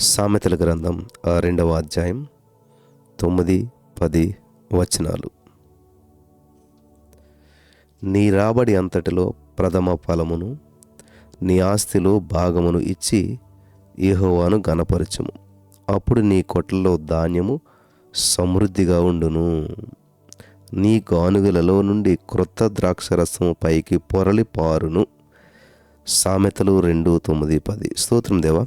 సామెతల గ్రంథం ఆ రెండవ అధ్యాయం తొమ్మిది పది వచనాలు. నీ రాబడి అంతటిలో ప్రథమ ఫలమును నీ ఆస్తిలో భాగమును ఇచ్చి ఏహోవాను గణపరచుము అప్పుడు నీ కొట్లలో ధాన్యము సమృద్ధిగా ఉండును. నీ గానుగలలో నుండి క్రొత్త ద్రాక్షరసము పైకి పొరలి పారును. సామెతలు రెండు తొమ్మిది పది. స్తోత్రం దేవా.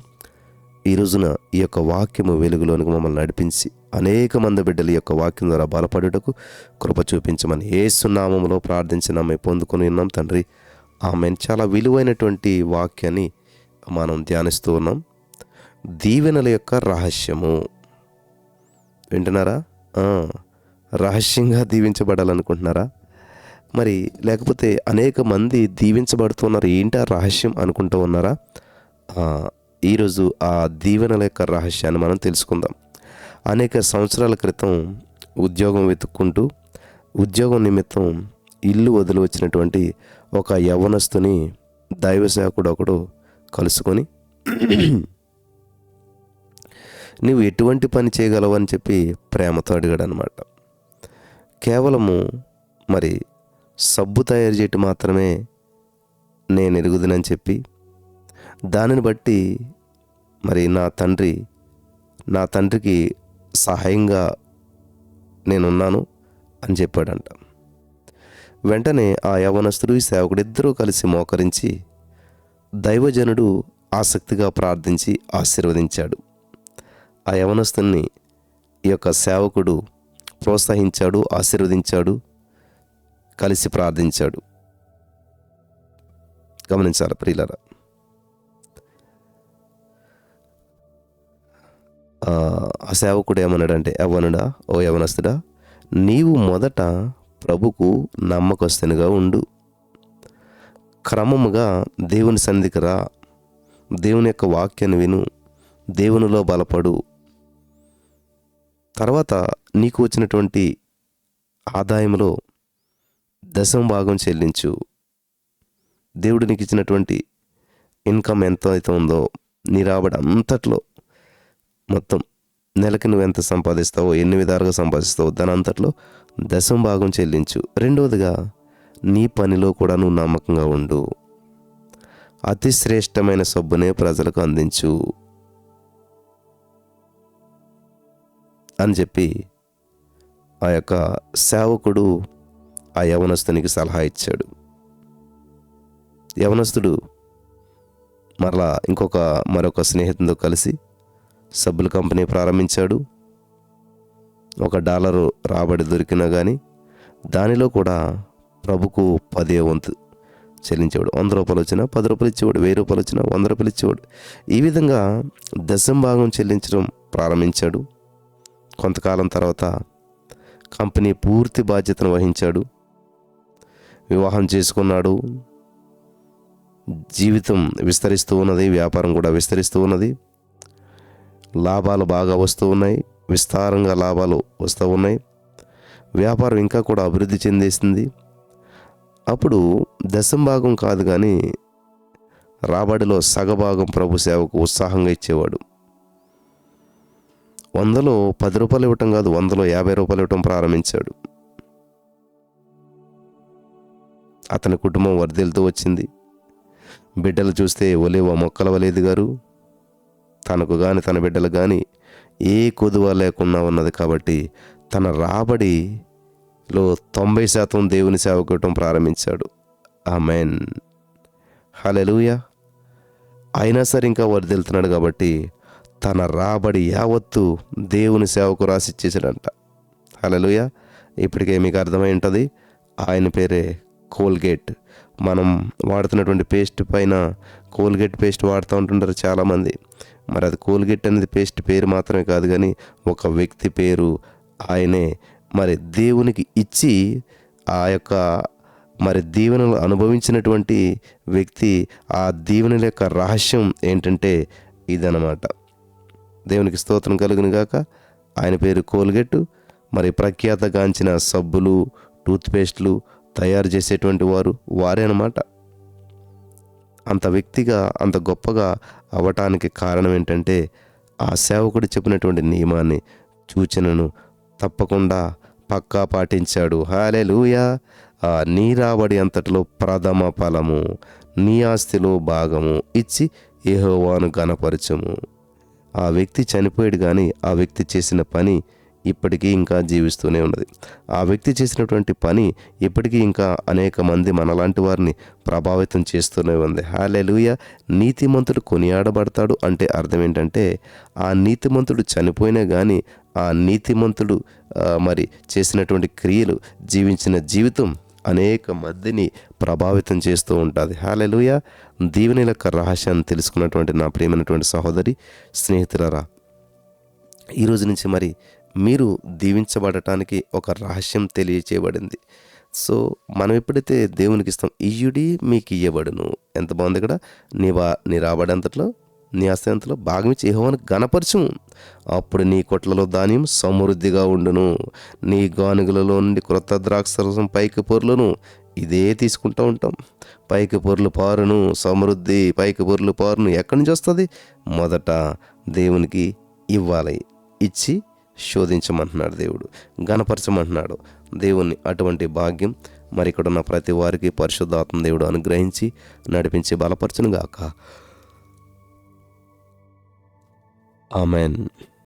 ఈ రోజున ఈ యొక్క వాక్యము వెలుగులోనికి మమ్మల్ని నడిపించి అనేక మంది బిడ్డల యొక్క వాక్యం ద్వారా బలపడుటకు కృప చూపించమని ఏ సున్నామంలో ప్రార్థించిన మేము పొందుకొని ఉన్నాం తండ్రి. ఆమె చాలా విలువైనటువంటి వాక్యాన్ని మనం ధ్యానిస్తూ ఉన్నాం. దీవెనల యొక్క రహస్యము. వింటున్నారా? రహస్యంగా దీవించబడాలనుకుంటున్నారా? మరి లేకపోతే అనేక మంది దీవించబడుతున్నారు ఏంటి ఆ రహస్యం అనుకుంటూ ఉన్నారా? ఈరోజు ఆ దీవెనల యొక్క రహస్యాన్ని మనం తెలుసుకుందాం. అనేక సంవత్సరాల క్రితం ఉద్యోగం వెతుక్కుంటూ ఉద్యోగం నిమిత్తం ఇల్లు వదిలి వచ్చినటువంటి ఒక యవ్వనస్తుని దైవ సేవకుడు ఒకడు కలుసుకొని నువ్వు ఎటువంటి పని చేయగలవు? అని చెప్పి ప్రేమతో అడిగాడు అనమాట కేవలము మరి సబ్బు తయారు చేయటం మాత్రమే నేను ఎరుగుదనని చెప్పి దానిని బట్టి మరి నా తండ్రి నా తండ్రికి సహాయంగా నేనున్నాను అని చెప్పాడంట. వెంటనే ఆ యవనస్తుడు ఈ సేవకుడిద్దరూ కలిసి మోకరించి దైవజనుడు ఆసక్తిగా ప్రార్థించి ఆశీర్వదించాడు. ఆ యవనస్తుని ఈ యొక్క సేవకుడు ప్రోత్సహించాడు ఆశీర్వదించాడు కలిసి ప్రార్థించాడు. గమనించాలి ప్రియులరా? ఆ సేవకుడు ఏమన్నాడంటే యవ్వనుడా ఓ యవనస్తుడా నీవు మొదట ప్రభుకు నమ్మకస్తునిగా ఉండు. క్రమముగా దేవుని సన్నిధికి రా. దేవుని యొక్క వాక్యాన్ని విను. దేవునిలో బలపడు. తర్వాత నీకు వచ్చినటువంటి ఆదాయంలో దశం భాగం చెల్లించు. దేవుడు నీకు ఇచ్చినటువంటి ఇన్కమ్ ఎంత అయితే ఉందో నీ రాబడి అంతట్లో మొత్తం నెలకి నువ్వు ఎంత సంపాదిస్తావో ఎన్ని విధాలుగా సంపాదిస్తావో దాని అంతట్లో దశం భాగం చెల్లించు. రెండవదిగా నీ పనిలో కూడా నువ్వు నమ్మకంగా ఉండు. అతి శ్రేష్టమైన సబ్బునే ప్రజలకు అందించు అని చెప్పి ఆ యొక్క సేవకుడు ఆ యవనస్తునికి సలహా ఇచ్చాడు. యవనస్తుడు మరలా ఇంకొక మరొక స్నేహితునితో కలిసి సబ్బుల కంపెనీ ప్రారంభించాడు. ఒక డాలరు రాబడి దొరికినా కానీ దానిలో కూడా ప్రభుకు పదే వంతు చెల్లించేవాడు. వంద రూపాయలు వచ్చినా పది రూపాయలు ఇచ్చేవాడు వెయ్యి రూపాయలు వచ్చినా వంద రూపాయలు ఇచ్చేవాడు. ఈ విధంగా దశం భాగం చెల్లించడం ప్రారంభించాడు. కొంతకాలం తర్వాత కంపెనీ పూర్తి బాధ్యతను వహించాడు. వివాహం చేసుకున్నాడు. జీవితం విస్తరిస్తూ ఉన్నది వ్యాపారం కూడా విస్తరిస్తూ ఉన్నది. లాభాలు బాగా వస్తూ ఉన్నాయి. విస్తారంగా లాభాలు వస్తూ ఉన్నాయి. వ్యాపారం ఇంకా కూడా అభివృద్ధి చెందేసింది. అప్పుడు దశం భాగం కాదు కానీ రాబడిలో సగభాగం ప్రభు సేవకు ఉత్సాహంగా ఇచ్చేవాడు. వందలో పది రూపాయలు ఇవ్వటం కాదు వందలో యాభై రూపాయలు ఇవ్వటం ప్రారంభించాడు. అతని కుటుంబం వర్ధిల్తూ వచ్చింది. బిడ్డలు చూస్తే ఒలేవ మొక్కల వలేదు గారు తనకు కానీ తన బిడ్డలు కానీ ఏ కొదువ లేకుండా ఉన్నది కాబట్టి తన రాబడిలో తొంభై శాతం దేవుని సేవకటం ప్రారంభించాడు. ఆ మెయిన్ హలెలుయ అయినా సరే ఇంకా వర్దిల్తున్నాడు కాబట్టి తన రాబడి యావత్తు దేవుని సేవకు రాసిచ్చేసాడంట. హలలుయ ఇప్పటికే మీకు అర్థమై ఉంటుంది ఆయన పేరే కోల్గేట్. మనం వాడుతున్నటువంటి పేస్ట్ పైన కోల్గేట్ పేస్ట్ వాడుతూ ఉంటుంటారు చాలామంది. మరి అది కోల్గేట్ అనేది పేస్ట్ పేరు మాత్రమే కాదు కానీ ఒక వ్యక్తి పేరు ఆయనే మరి దేవునికి ఇచ్చి ఆ యొక్క మరి దీవెనలు అనుభవించినటువంటి వ్యక్తి ఆ దీవెనల యొక్క రహస్యం ఏంటంటే ఇదనమాట దేవునికి స్తోత్రం కలుగును గాక. ఆయన పేరు కోల్గెట్. మరి ప్రఖ్యాతగాంచిన సబ్బులు టూత్పేస్ట్లు తయారు చేసేటువంటి వారు వారే అనమాట అంత వ్యక్తిగా అంత గొప్పగా అవ్వటానికి కారణం ఏంటంటే ఆ సేవకుడు చెప్పినటువంటి నియమాన్ని సూచనను తప్పకుండా పక్కా పాటించాడు. హాలే లూయా నీ రాబడి అంతటిలో ప్రథమ ఫలము నీ ఆస్తిలో భాగము ఇచ్చి ఏహోవాను గణపరచము ఆ వ్యక్తి చనిపోయాడు కానీ ఆ వ్యక్తి చేసిన పని ఇప్పటికీ ఇంకా జీవిస్తూనే ఉన్నది. ఆ వ్యక్తి చేసినటువంటి పని ఇప్పటికీ ఇంకా అనేక మంది మనలాంటి వారిని ప్రభావితం చేస్తూనే ఉంది. హాలెలుయ నీతిమంతుడు కొనియాడబడతాడు అంటే అర్థం ఏంటంటే ఆ నీతిమంతుడు చనిపోయినా కానీ ఆ నీతిమంతుడు మరి చేసినటువంటి క్రియలు జీవించిన జీవితం అనేక మందిని ప్రభావితం చేస్తూ ఉంటుంది. హాలెలుయ దీవెనల యొక్క రహస్యాన్ని తెలుసుకున్నటువంటి నా ప్రియమైనటువంటి సహోదరి స్నేహితులరా ఈ రోజు నుంచి మరి మీరు దీవించబడటానికి ఒక రహస్యం తెలియచేయబడింది. సో మనం ఎప్పుడైతే దేవునికి ఇస్తాం ఇయ్యుడి మీకు ఇయ్యబడును ఎంత బాగుంది ఇక్కడ? నీ వా నీ రాబడంతట్లో నీ ఆస్తంతలో భాగమిచ్చి ఇచ్చి గణపరచుము అప్పుడు నీ కొట్లలో ధాన్యం సమృద్ధిగా ఉండును. నీ గానుగులలో నుండి క్రొత్త ద్రాక్షరసం పైకి పొరలను. ఇదే తీసుకుంటూ ఉంటాం. పైకి పొర్లు పారును సమృద్ధి పైకి పొర్లు పారును. ఎక్కడి నుంచి వస్తుంది? మొదట దేవునికి ఇవ్వాలి. ఇచ్చి శోధించమంటున్నాడు దేవుడు గణపరచమంటున్నాడు దేవుణ్ణి అటువంటి భాగ్యం మరి ఇక్కడ ఉన్న ప్రతి వారికి పరిశుద్ధాత్మ దేవుడు అనుగ్రహించి నడిపించి బలపరచునుగాక. ఆమెన్.